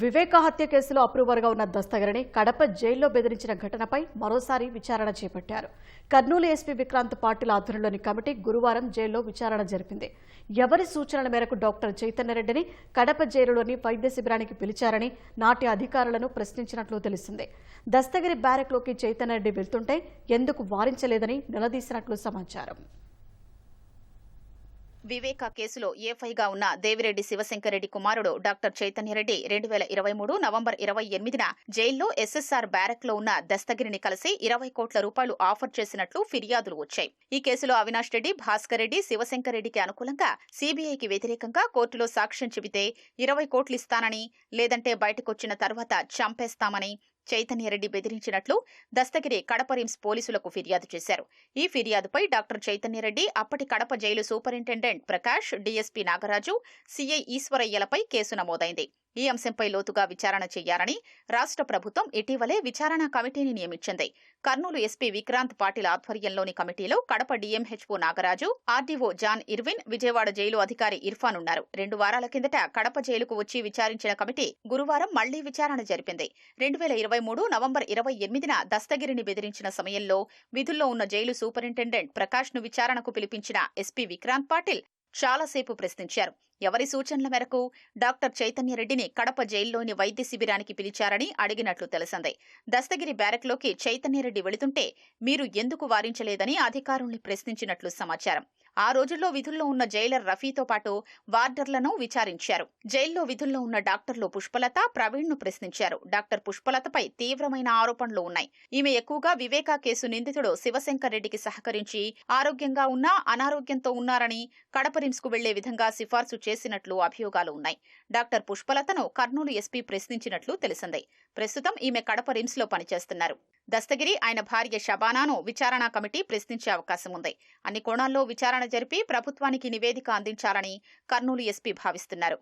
వివేక హత్య కేసులో అప్రూవర్గా ఉన్న దస్తగిరిని కడప జైల్లో బెదిరించిన ఘటనపై మరోసారి విచారణ చేపట్టారు. కర్నూలు ఎస్పీ విక్రాంత్ పాటిల్ ఆధ్వర్యంలోని కమిటీ గురువారం జైల్లో విచారణ జరిపింది. ఎవరి సూచనల మేరకు డాక్టర్ చైతన్యరెడ్డిని కడప జైలులోని వైద్య శిబిరానికి పిలిచారని నాటి అధికారులను ప్రశ్నించినట్లు తెలిసింది. దస్తగిరి బ్యారెక్లోకి చైతన్యరెడ్డి వెళ్తుంటే ఎందుకు వారించలేదని నిలదీసినట్లు సమాచారం. వివేక కేసులో ఏఫ్ఐగా ఉన్న దేవిరెడ్డి శివశంకరెడ్డి కుమారుడు డాక్టర్ చైతన్యరెడ్డి రెండు వేల ఇరవై మూడు నవంబర్ ఇరవై ఎనిమిదిన జైల్లో ఎస్ఎస్ఆర్ బ్యారక్లో ఉన్న దస్తగిరిని కలిసి ఇరవై కోట్ల రూపాయలు ఆఫర్ చేసినట్లు ఫిర్యాదులు వచ్చాయి. ఈ కేసులో అవినాష్ రెడ్డి భాస్కర్ రెడ్డి శివశంకరెడ్డికి అనుకూలంగా సీబీఐకి వ్యతిరేకంగా కోర్టులో సాక్ష్యం చెబితే ఇరవై కోట్లు ఇస్తానని లేదంటే బయటకొచ్చిన తర్వాత చంపేస్తామని చైతన్యరెడ్డి బెదిరించినట్లు దస్తగిరి కడప రిమ్స్ పోలీసులకు ఫిర్యాదు చేశారు. ఈ ఫిర్యాదుపై డాక్టర్ చైతన్యరెడ్డి అప్పటి Kadapa jail superintendent Prakash DSP Nagaraju CI ఈశ్వరయ్యలపై case నమోదైంది. ఈ అంశంపై లోతుగా విచారణ చేయాలని రాష్ట్ర ప్రభుత్వం ఇటీవలే విచారణ కమిటీని నియమించింది. కర్నూలు ఎస్పీ విక్రాంత్ పాటిల్ ఆధ్వర్యంలోని కమిటీలో Kadapa DMHO Nagaraju RDO John Irwin Vijayawada jail అధికారి ఇర్ఫాన్ ఉన్నారు. రెండు వారాల కిందట కడప జైలుకు వచ్చి విచారించిన కమిటీ గురువారం మళ్ళీ విచారణ జరిపింది. రెండు వేల ఇరవై మూడు నవంబర్ ఇరవై ఎనిమిదిన దస్తగిరిని బెదిరించిన సమయంలో విధుల్లో ఉన్న జైలు సూపరింటెండెంట్ ప్రకాష్ను విచారణకు పిలిపించిన ఎస్పీ విక్రాంత్ పాటిల్ చాలాసేపు ప్రశ్నించారు. ఎవరి సూచనల మేరకు డాక్టర్ చైతన్యరెడ్డిని కడప జైల్లోని వైద్య శిబిరానికి పిలిచారని అడిగినట్లు తెలిసింది. దస్తగిరి బ్యారక్లోకి చైతన్యరెడ్డి వెళుతుంటే మీరు ఎందుకు వారించలేదని అధికారుల్ని ప్రశ్నించినట్లు సమాచారం. ఆ రోజుల్లో విధుల్లో ఉన్న జైలర్ రఫీతో పాటు వార్డర్లను విచారించారు. జైల్లో విధుల్లో ఉన్న డాక్టర్లు పుష్పలత ప్రవీణ్ను ప్రశ్నించారు. డాక్టర్ పుష్పలతపై తీవ్రమైన ఆరోపణలు ఉన్నాయి. ఈమె ఎక్కువగా వివేకా కేసు నిందితుడు శివశంకర్ రెడ్డికి సహకరించి ఆరోగ్యంగా ఉన్నా అనారోగ్యంతో ఉన్నారని కడప రిమ్స్కు వెళ్ళే విధంగా సిఫార్సు చేసినట్లు అభియోగాలు ఉన్నాయి. డాక్టర్ పుష్పలతను కర్నూలు ఎస్పీ ప్రశ్నించినట్లు తెలిసింది. ప్రస్తుతం ఈమె కడప రిమ్స్లో పనిచేస్తున్నారు. దస్తగిరి ఆయన భార్య షబానాను విచారణా కమిటీ ప్రశ్నించే అవకాశం ఉంది. అన్ని కోణాల్లో విచారణ జరిపి ప్రభుత్వానికి నివేదిక అందించాలని కర్నూలు ఎస్పీ భావిస్తున్నారు.